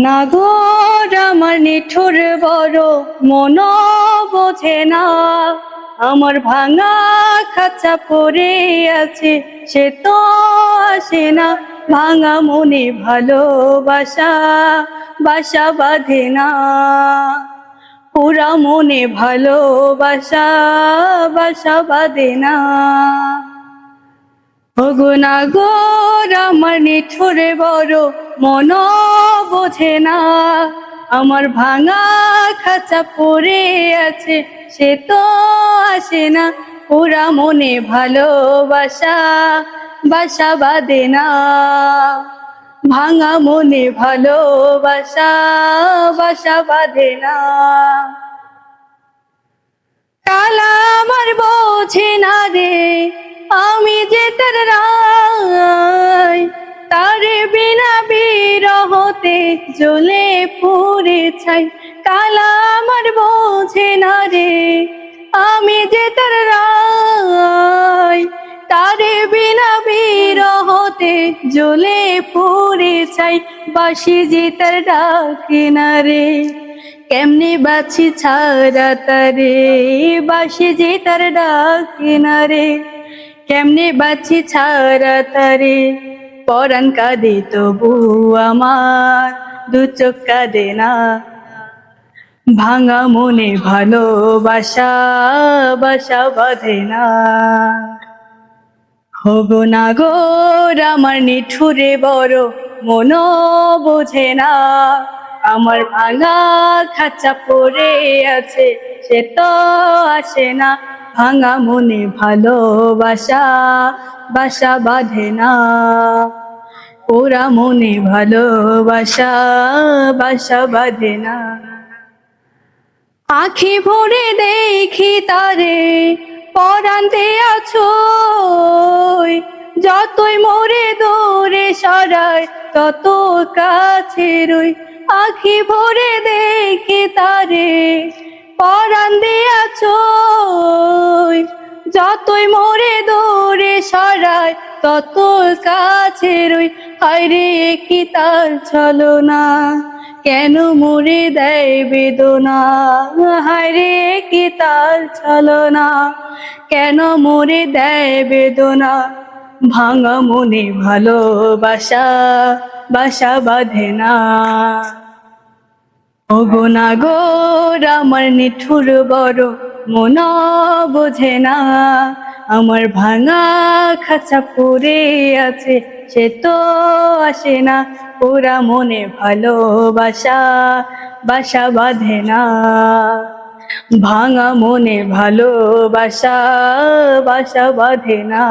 নাগর আমার নিঠুর বড় মন বোঝে না। আমার ভাঙা খাঁচা পড়ে আছে, সে তো আসে না। ভাঙা মনে ভালোবাসা, বাসা বাঁধে না। পুরা মনে ভালোবাসা, বাসা বাঁধে না। অগুনাগর আমার নিঠুরে বড় মন বোঝে না। আমার ভাঙা খাঁচা পড়ে আছে, সে তো আসে না। পুরা মনে ভালোবাসা, বাসা বাঁধে না। ভাঙা মনে ভালোবাসা, বাসা বাঁধে না। কালা আমার বোঝে না রে, আমি যে তার বিরহতে জ্বলে পুড়ে ছাই। কালা আমার বোঝে না রে, আমি যে তার রায়। তার বিনা বিরহতে জ্বলে পুড়ে ছাই। বাসি যে তার ডাকে না রে, কেমনে বাছি ছাড়া তারে? বাসি যে তার ডাকে না রে, কেমনে বাছি ছাড়া তারে? পরাণ কাঁদে তবু আমার দু চোখ কাঁদে না। ভাঙা মনে ভালোবাসা, বাসা বাঁধে না। হব না গো আমার নিঠুরে বড় মন বোঝে না। আমার ভাঙা খাঁচা পড়ে আছে, সে তো আসে না। ভাঙা মনে ভালোবাসা, বাসা বাঁধে না। ওরা মনে ভালোবাসা, বাসা বাঁধে না। আখি ভরে দেখি তারে, পরান্তে আছো যতই মোরে দূরে সরাই, তত কাছে রই। আখি ভরে দেখি তারে, পরান্তে আছো যতই মোরে দূরে সরাই তত কাছে রই। হায়রে কি তার ছলো না কেন মরে দেয় বেদনা? হায়রে কি তার ছলো না কেন মরে দেয় বেদনা? ভাঙা মনে ভালোবাসা, বাসা বাঁধে না। ওগো না গো আমার নিঠুর বড় মন বোঝে না। আমার ভাঙা খাঁচা পড়ে আছে, সে তো আসে না। ওরা মনে ভালোবাসা, বাসা বাঁধে না। ভাঙা মনে ভালোবাসা, বাসা বাঁধে না।